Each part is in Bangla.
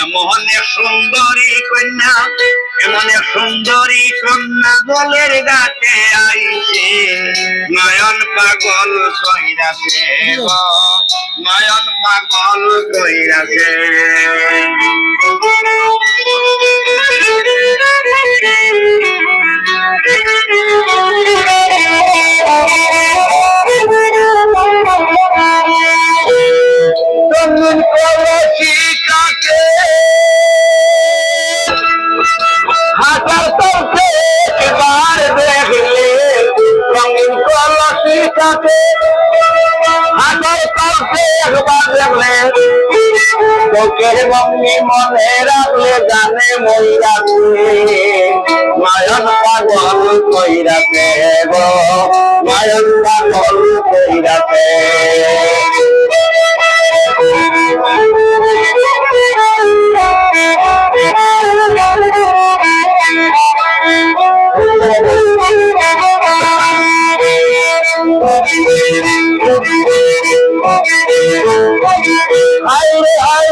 এমন সুন্দরী কন্যা এমন সুন্দরী কন্যা জলের গাতে আইছে, নয়ন পাগল কইরাছে নয়ন পাগল কইরাছে। চোখের ভঙ্গি মনে রাখলে জানে মইরাছে মায়ন পাগল কইরা দেব মায়ন পাগল কইরাছে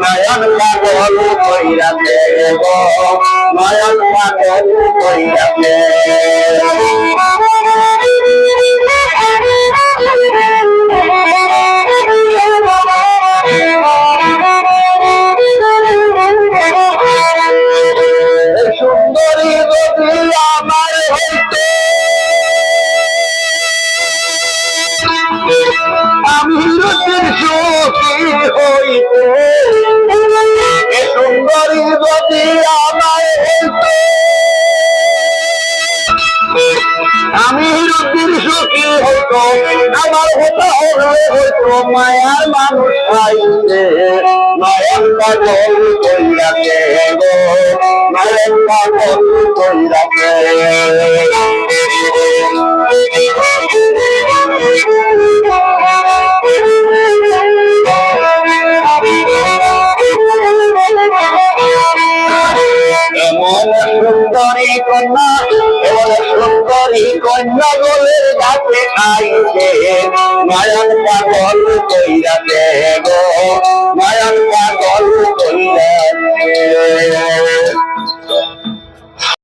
নয়ন পাগল কইরাছে গো নয়ন পাগল কইরাছে সুন্দরী আমি রুচির সুখী হইতে সুন্দরী আমার হইতে, আমি রুচির সুখী হইতো, আমার হতো হলে হইতো, মায়ার মানুষ খাইতে নয়ন পাগল কইরাছে গো, নয়ন পাগল কইরাছে কন্যা এমন সুন্দরী কন্যা গোলের গাছে আইছে নয়ন পাগল কইরাছে গো।